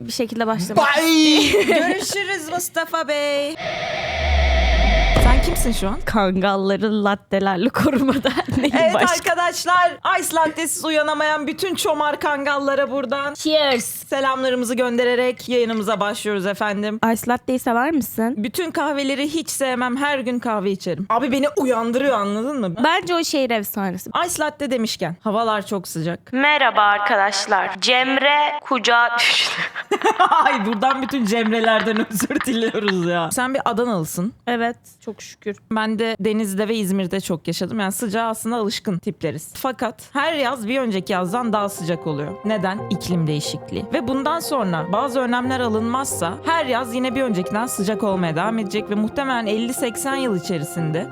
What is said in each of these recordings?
bir şekilde başlamak. Bye. Görüşürüz Mustafa Bey. Sen kimsin şu an? Kangalları lattelerle korumada neyin Evet başka? arkadaşlar Ice Latte'siz uyanamayan bütün çomar kangallara buradan Cheers. selamlarımızı göndererek yayınımıza başlıyoruz efendim. Ice latte'yi sever misin? Bütün kahveleri hiç sevmem. Her gün kahve içerim. Abi beni uyandırıyor anladın mı? Bence o şehir efsanesi. Ice latte demişken havalar çok sıcak. Merhaba arkadaşlar. Cemre kucağa düştü. Ay buradan bütün Cemre'lerden özür diliyoruz ya. Sen bir Adanalısın. evet çok şükür. Ben de Denizli'de ve İzmir'de çok yaşadım. Yani sıcağa aslında alışkın tipleriz. Fakat her yaz bir önceki yazdan daha sıcak oluyor. Neden? İklim değişikliği. Ve bundan sonra bazı önlemler alınmazsa her yaz yine bir öncekinden sıcak olmaya devam edecek ve muhtemelen 50-80 yıl içerisinde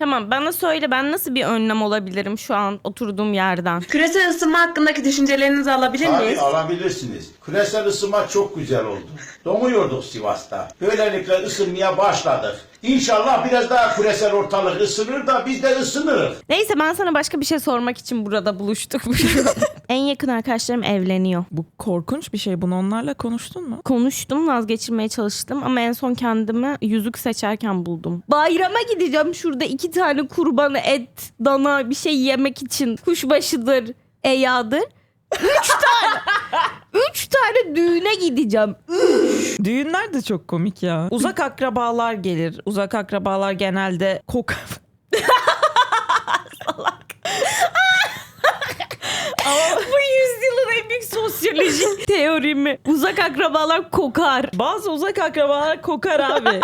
Tamam bana söyle ben nasıl bir önlem olabilirim şu an oturduğum yerden? Küresel ısınma hakkındaki düşüncelerinizi alabilir Tabii miyiz? alabilirsiniz. Küresel ısınma çok güzel oldu. Donuyorduk Sivas'ta. Böylelikle ısınmaya başladık. İnşallah biraz daha küresel ortalık ısınır da biz de ısınırız. Neyse ben sana başka bir şey sormak için burada buluştuk. en yakın arkadaşlarım evleniyor. bu korkunç bir şey. Bunu onlarla konuştun mu? Konuştum vazgeçirmeye çalıştım ama en son kendimi yüzük seçerken buldum. Bayrama gideceğim şurada iki tane kurbanı et, dana bir şey yemek için. Kuşbaşıdır, eyadır. Üç tane. Üç tane düğüne gideceğim. Düğünler de çok komik ya. Uzak akrabalar gelir. Uzak akrabalar genelde kok... Bu yüzyılın en büyük sosyolojik teorimi. Uzak akrabalar kokar. Bazı uzak akrabalar kokar abi.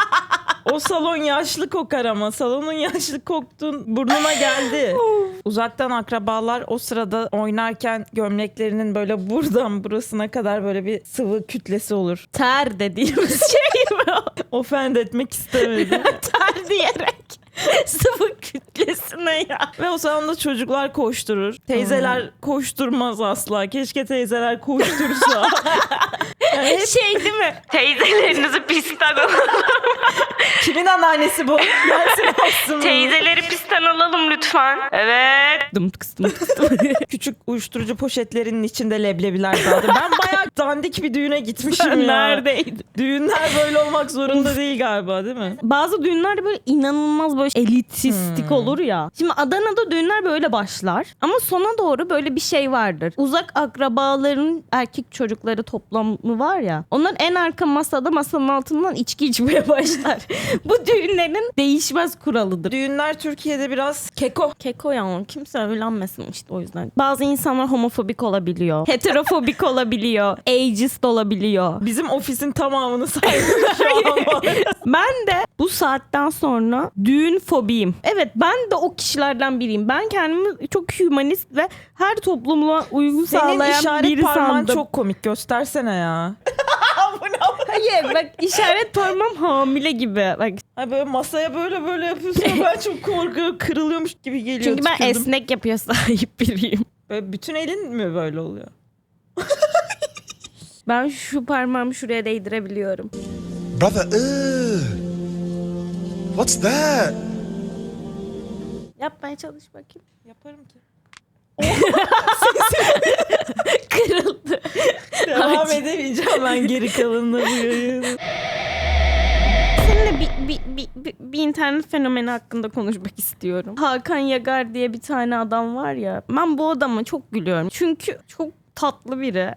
O salon yaşlı kokar ama salonun yaşlı koktun burnuma geldi. Uzaktan akrabalar o sırada oynarken gömleklerinin böyle buradan burasına kadar böyle bir sıvı kütlesi olur. Ter dediğimiz şey mi o? Ofend etmek istemedim. Ter diyerek. Sıvı kütlesine ya. Ve o salonda çocuklar koşturur. Teyzeler koşturmaz asla. Keşke teyzeler koştursa. Yani hep Şey değil mi? Teyzelerinizi pistten alalım. Kimin anneannesi bu? Gelsin bunu. Teyzeleri pistten alalım lütfen. Evet. Dım tıkıs dım tıkıs dım. Küçük uyuşturucu poşetlerinin içinde leblebiler vardı. Ben bayağı dandik bir düğüne gitmişim ya. Neredeydi? Düğünler böyle olmak zorunda değil galiba değil mi? Bazı düğünlerde böyle inanılmaz böyle elitistik olur ya. Şimdi Adana'da düğünler böyle başlar. Ama sona doğru böyle bir şey vardır. Uzak akrabaların erkek çocukları toplamı var ya. Onlar en arka masada masanın altından içki içmeye başlar. Bu düğünlerin değişmez kuralıdır. Düğünler Türkiye'de biraz keko. Keko ya kimse evlenmesin işte o yüzden. Bazı insanlar homofobik olabiliyor. Heterofobik olabiliyor. Ageist olabiliyor. Bizim ofisin tamamını saydım şu an. Ben de bu saatten sonra düğün fobiyim. Evet ben de o kişilerden biriyim. Ben kendimi çok hümanist ve her toplumla uyum Senin sağlayan işaret biri parmağın sandım. çok komik. Göstersene ya. Hayır bak işaret parmağım hamile gibi. Bak, Ay böyle masaya böyle böyle yapıyorsun. ben çok korkuyorum. Kırılıyormuş gibi geliyor. çünkü ben tükürdüm. esnek yapıyor sahip biriyim. Böyle bütün elin mi böyle oluyor? Ben şu parmağımı şuraya değdirebiliyorum. Brother, ugh. What's that? Yapmaya çalış bakayım. Yaparım ki. Edemeyeceğim ben geri kalanını bu yayını. Seninle bir, bir, bir, bir, bir internet fenomeni hakkında konuşmak istiyorum. Hakan Yagar diye bir tane adam var ya. Ben bu adama çok gülüyorum. Çünkü çok tatlı biri.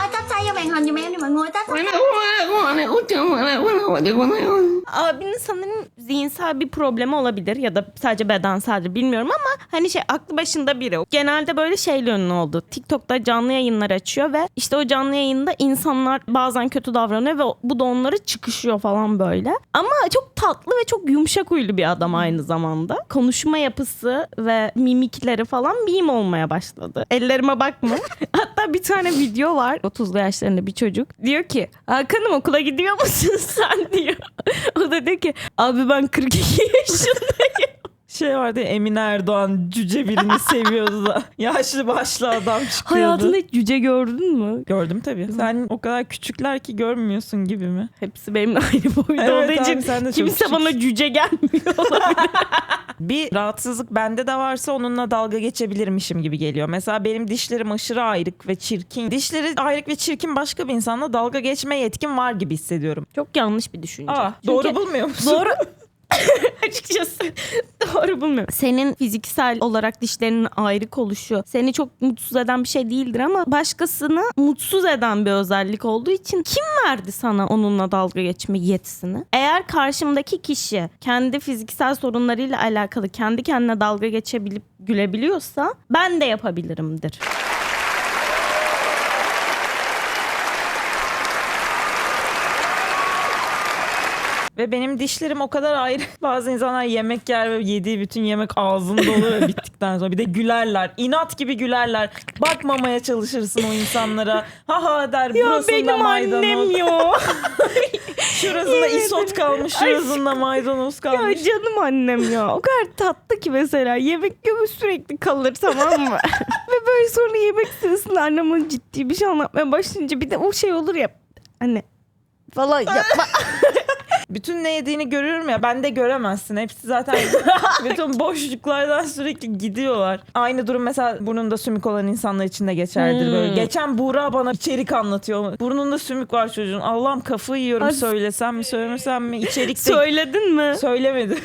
Abinin sanırım zihinsel bir problemi olabilir ya da sadece bedenseldir bilmiyorum ama hani şey aklı başında biri. Genelde böyle şeyle ünlü oldu. TikTok'ta canlı yayınlar açıyor ve işte o canlı yayında insanlar bazen kötü davranıyor ve bu da onları çıkışıyor falan böyle. Ama çok tatlı ve çok yumuşak huylu bir adam aynı zamanda. Konuşma yapısı ve mimikleri falan meme olmaya başladı. Ellerime bakma. Hatta bir tane video var. 30'lu yaşlarında bir çocuk. Diyor ki Hakan'ım okula gidiyor musun sen diyor. O da diyor ki abi ben 42 yaşındayım. Şey vardı ya, Emine Erdoğan cüce birini seviyordu da. Yaşlı başlı adam çıkıyordu. Hayatında hiç cüce gördün mü? Gördüm tabii. Sen o kadar küçükler ki görmüyorsun gibi mi? Hepsi benimle aynı boyda Evet olduğu abi, için sen de çok kimse küçüksün. bana cüce gelmiyor olabilir. Bir rahatsızlık bende de varsa onunla dalga geçebilirmişim gibi geliyor. Mesela benim dişlerim aşırı ayrık ve çirkin. Dişleri ayrık ve çirkin başka bir insanla dalga geçme yetkim var gibi hissediyorum. Çok yanlış bir düşünce. Aa, Çünkü doğru bulmuyor musun? Doğru. Açıkçası doğru bulmuyorum. Senin fiziksel olarak dişlerinin ayrık oluşu seni çok mutsuz eden bir şey değildir ama başkasını mutsuz eden bir özellik olduğu için kim verdi sana onunla dalga geçme yetisini? Eğer karşımdaki kişi kendi fiziksel sorunlarıyla alakalı kendi kendine dalga geçebilip gülebiliyorsa ben de yapabilirimdir. Ve benim dişlerim o kadar ayrı. Bazı insanlar yemek yer ve yediği bütün yemek ağzında olur ve bittikten sonra. Bir de gülerler. İnat gibi gülerler. Bakmamaya çalışırsın o insanlara. Ha ha der. Burasında maydanoz. ya. Şurasında isot kalmış. Şurasında maydanoz Ya kalmış. canım annem ya. O kadar tatlı ki mesela yemek gibi sürekli kalır tamam mı? Ve böyle sonra yemek sırasında annem ciddi bir şey anlatmaya başlayınca bir de o şey olur ya. Hani falan yapma. Bütün ne yediğini görüyorum ya ben de göremezsin. Hepsi zaten bütün boşluklardan sürekli gidiyorlar. Aynı durum mesela burnunda sümük olan insanlar için de geçerlidir Hmm. böyle. Geçen Buğra bana içerik anlatıyor. Burnunda sümük var çocuğun. Allah'ım kafayı yiyorum Ay- söylesem mi söylemesem mi? İçerikte Söyledin mi? söylemedi.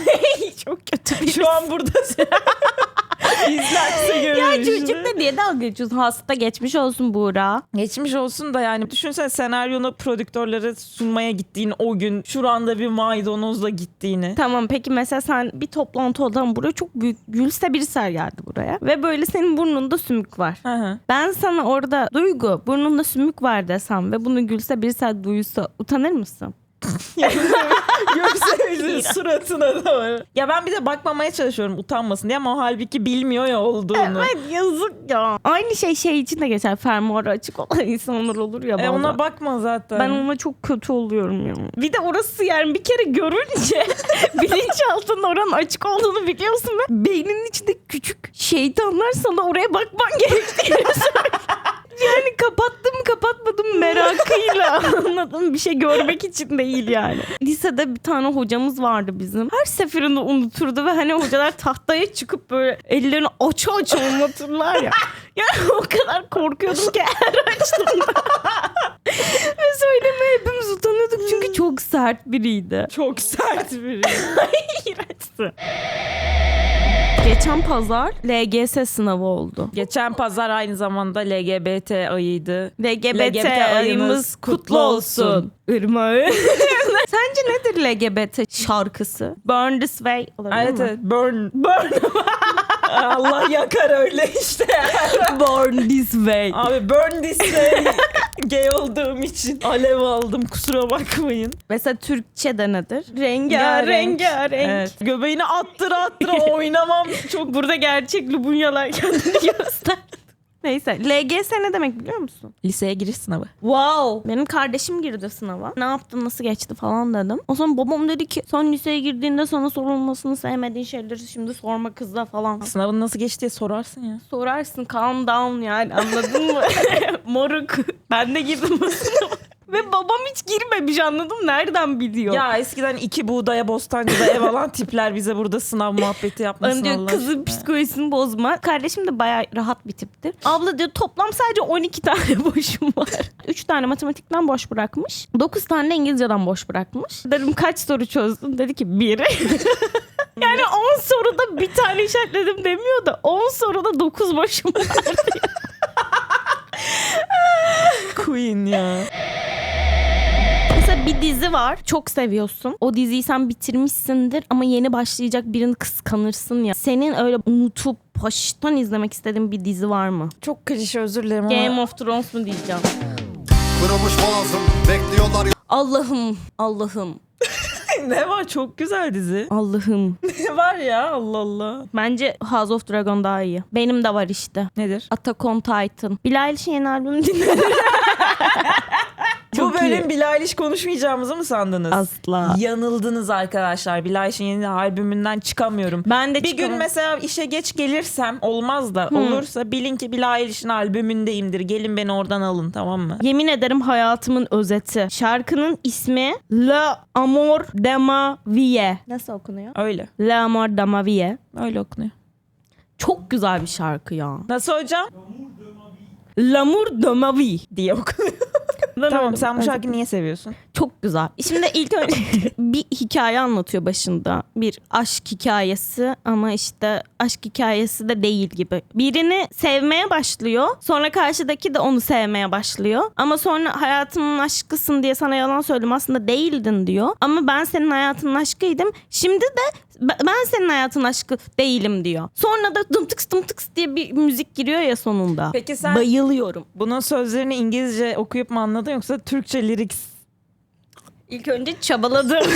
Çok kötü Şu an burada izlerse görür. Ya işte. çocuk ne diye dalga geçiyorsun? Hasta geçmiş olsun Buğra. Geçmiş olsun da yani düşünsene senaryonu prodüktörlere sunmaya gittiğin o gün şuranda bir maydanozla gittiğini. Tamam peki mesela sen bir toplantı odan buraya çok büyük Gülse Birsel geldi buraya. Ve böyle senin burnunda sümük var. Hı hı. Ben sana orada Duygu burnunda sümük var desem ve bunu Gülse Birsel duysa utanır mısın? Suratına da. Ya ben bir de bakmamaya çalışıyorum utanmasın diye ama o halbuki bilmiyor ya olduğunu. Evet yazık ya. Aynı şey şey için de geçer. Fermuarı açık olan insanlar olur ya E bazen. ona bakma zaten. ben ona çok kötü oluyorum ya. Bir de orası yani bir kere görünce bilinçaltının oranın açık olduğunu biliyorsun ve beyninin içinde küçük şeytanlar sana oraya bakman gerektiğini söylüyor. Yani kapattım kapatmadım merakıyla anladım bir şey görmek için değil yani. Lisede bir tane hocamız vardı bizim. Her seferinde unuturdu ve hani hocalar tahtaya çıkıp böyle ellerini aça aça anlatırlar ya. Yani o kadar korkuyordum ki her açtığımda. Ve söylemeye hepimiz utanıyorduk çünkü çok sert biriydi. çok sert biri. İğrençti. Geçen pazar LGS sınavı oldu. Geçen pazar aynı zamanda LGBT ayıydı. LGBT, LGBT ayımız kutlu olsun. Irmağı. Sence nedir LGBT şarkısı? Burn This Way olabilir Evet mi? evet burn. Burn. Allah yakar öyle işte. Burn This Way. Abi burn this way. Gay olduğum için alev aldım kusura bakmayın. Mesela Türkçe'de nedir? Rengarenk. Rengarenk. Evet. Göbeğini attıra attıra oynamam. Çok burada gerçek Lubunyalar kendini göster. Neyse LGS ne demek biliyor musun? Liseye giriş sınavı. Wow. Benim kardeşim girdi sınava. Ne yaptın nasıl geçti falan dedim. O zaman babam dedi ki son liseye girdiğinde sana sorulmasını sevmediğin şeyleri şimdi sorma kızla falan. Sınavın nasıl geçti diye sorarsın ya. Sorarsın calm down yani anladın mı? Moruk. Ben de girdim bu sınava. Ve babam hiç girmemiş anladım. Nereden biliyor? Ya eskiden iki buğdaya bostancıda ev alan tipler bize burada sınav muhabbeti yapmasın Bana diyor Allah kızın aşkına. psikolojisini bozma. Kardeşim de bayağı rahat bir tiptir. Abla diyor toplam sadece 12 tane boşum var. 3 tane matematikten boş bırakmış. 9 tane de İngilizceden boş bırakmış. Dedim kaç soru çözdün? Dedi ki 1. yani 10 soruda bir tane işaretledim demiyor da 10 soruda 9 boşum var. Queen ya. Bir dizi var. Çok seviyorsun. O diziyi sen bitirmişsindir ama yeni başlayacak birini kıskanırsın ya. Senin öyle unutup baştan izlemek istediğin bir dizi var mı? Çok klişe özür dilerim Game ama. of Thrones mu diyeceğim? Kırılmış boğazım bekliyorlar Allah'ım, Allah'ım, ne var çok güzel dizi. Allah'ım. Ne var ya Allah Allah. Bence House of Dragon daha iyi. Benim de var işte. Nedir? Attack on Titan. Billie Eilish'in yeni albümünü dinledim. Bu Çok bölüm iyi. Bilal Eilish konuşmayacağımızı mı sandınız? Asla. Yanıldınız arkadaşlar. Billie Eilish'in yeni albümünden çıkamıyorum. Ben de bir çıkamam. gün mesela işe geç gelirsem olmaz da olursa bilin ki Billie Eilish'in albümündeyimdir. Gelin beni oradan alın tamam mı? Yemin ederim hayatımın özeti. Şarkının ismi Le Amor de ma Vie. Nasıl okunuyor? Öyle. Le Amor de ma Vie. Öyle okunuyor. Çok güzel bir şarkı ya. Nasıl hocam? L'amour de ma vie. diye okunuyor. Tamam sen bu şarkıyı niye seviyorsun? Çok güzel. Şimdi ilk önce bir hikaye anlatıyor başında. Bir aşk hikayesi ama işte aşk hikayesi de değil gibi. Birini sevmeye başlıyor. Sonra karşıdaki de onu sevmeye başlıyor. Ama sonra hayatımın aşkısın diye sana yalan söyledim aslında değildin diyor. Ama ben senin hayatının aşkıydım. Şimdi de "Ben- senin hayatın aşkı değilim diyor. Sonra da dım tıks dım tıks diye bir müzik giriyor ya sonunda. Peki sen- Bayılıyorum. Bunun sözlerini İngilizce okuyup mu anladın yoksa Türkçe lyrics? İlk önce çabaladım.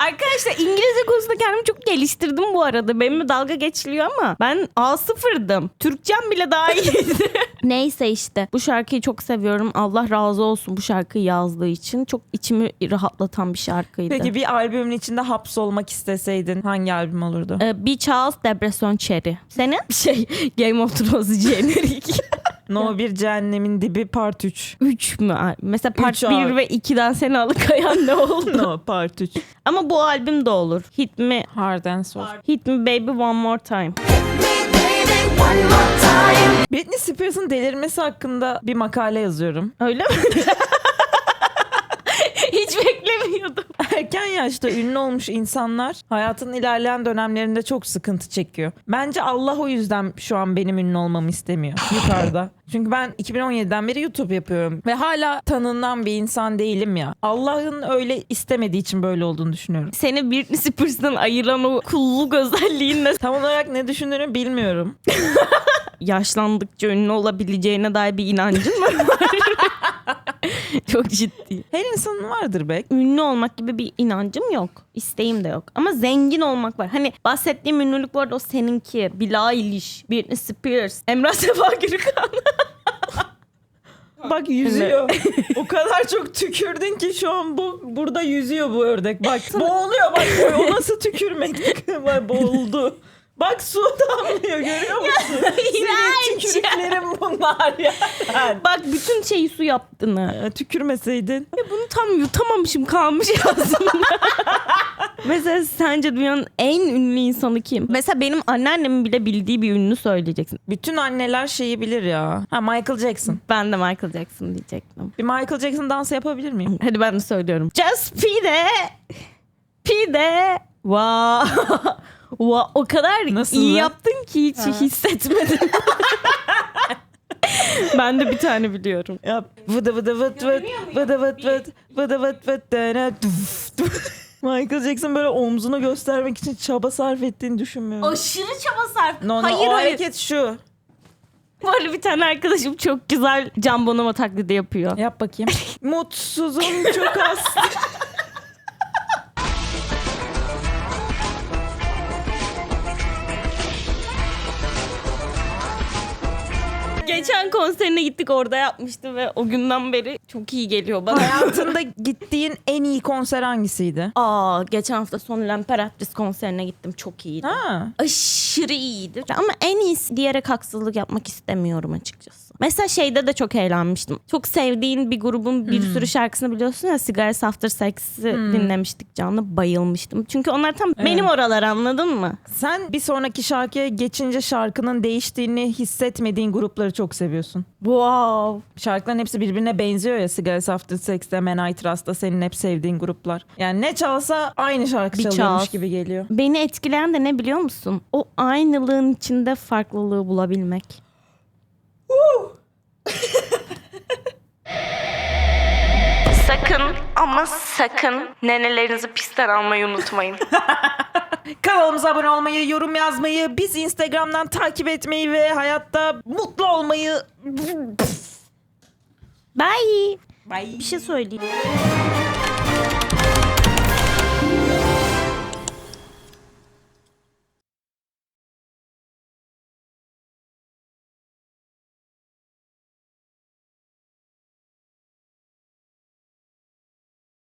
Arkadaşlar İngilizce konusunda kendimi çok geliştirdim bu arada. Benimle dalga geçiliyor ama ben A0'dım. Türkçem bile daha iyiydi. Neyse işte bu şarkıyı çok seviyorum. Allah razı olsun bu şarkıyı yazdığı için. Çok içimi rahatlatan bir şarkıydı. Peki bir albümün içinde hapsolmak isteseydin hangi albüm olurdu? Ee, bir Charles Depression Cherry. Senin? Şey Game of Thrones jenerik. No bir cehennemin dibi part 3. 3 mü? Mesela part Üç 1 abi. ve 2'den seni alıkayan ne oldu? No part 3. Ama bu albüm de olur. Hit me, Hard and Soft. hit me baby one more time. Britney Spears'ın delirmesi hakkında bir makale yazıyorum. Öyle mi? Beklemiyordum. Erken yaşta ünlü olmuş insanlar hayatın ilerleyen dönemlerinde çok sıkıntı çekiyor. Bence Allah o yüzden şu an benim ünlü olmamı istemiyor yukarıda. Çünkü ben 2017'den beri YouTube yapıyorum ve hala tanınan bir insan değilim ya. Allah'ın öyle istemediği için böyle olduğunu düşünüyorum. Seni Britney Spears'tan ayıran o kulluk özelliğinle Tam olarak ne düşündüğünü bilmiyorum. yaşlandıkça ünlü olabileceğine dair bir inancın mı var? Çok ciddi. Her insanın vardır be. Ünlü olmak gibi bir inancım yok. İsteğim de yok. Ama zengin olmak var. Hani bahsettiğim ünlülük bu arada o seninki. Billie Eilish, Britney Spears, Emrah Sefa Gürkan. Bak yüzüyor. o kadar çok tükürdün ki şu an bu burada yüzüyor bu ördek. Bak boğuluyor bak o nasıl tükürmek. Boğuldu. Bak su damlıyor görüyor musun? Senin tükürüklerin bunlar ya. Bak bütün şeyi su yaptığını. Ee, Tükürmeseydin. Ya bunu tam yutamamışım kalmış aslında. Mesela sence dünyanın en ünlü insanı kim? Mesela benim anneannemin bile bildiği bir ünlü söyleyeceksin. Bütün anneler şeyi bilir ya. Ha Michael Jackson. Ben de Michael Jackson diyecektim. Bir Michael Jackson dansı yapabilir miyim? Hadi ben de söylüyorum. Just pide. Pide. Wow. Wow. O kadar Nasıl iyi yaptın ki hiç hissetmedim. ben de bir tane biliyorum. Yap. Vıdı vıdı vıt vıt. Vıdı vıt vıt. Vıdı vıt vıt. dene. Michael Jackson böyle omzunu göstermek için çaba sarf ettiğini düşünmüyorum. Aşırı çaba sarf. No, no, hayır o hayır. hareket şu. Var bir tane arkadaşım çok güzel Can Bonomo taklidi yapıyor. Yap bakayım. Mutsuzum çok az. Geçen konserine gittik orada yapmıştı ve o günden beri çok iyi geliyor bana. Hayatında gittiğin en iyi konser hangisiydi? Aa geçen hafta Son L'Emperatrice konserine gittim çok iyiydi. Ha. Aşırı iyiydi. Ama en iyisi diyerek haksızlık yapmak istemiyorum açıkçası. Mesela şeyde de çok eğlenmiştim. Çok sevdiğin bir grubun bir sürü şarkısını biliyorsun ya Cigarettes After Sex'i dinlemiştik canlı bayılmıştım. Çünkü onlar tam benim oralar anladın mı? Sen bir sonraki şarkıya geçince şarkının değiştiğini hissetmediğin grupları çok seviyorsun. Wow. Şarkıların hepsi birbirine benziyor ya Cigarettes After Sex'te, Man I Trust'ta senin hep sevdiğin gruplar. Yani ne çalsa aynı şarkı Bir çalıyormuş çal. gibi geliyor. Beni etkileyen de ne biliyor musun? O aynılığın içinde farklılığı bulabilmek. sakın ama sakın nenelerinizi pistten almayı unutmayın. Kanalımıza abone olmayı, yorum yazmayı, biz Instagram'dan takip etmeyi ve hayatta mutlu olmayı... Bye. Bir şey söyleyeyim.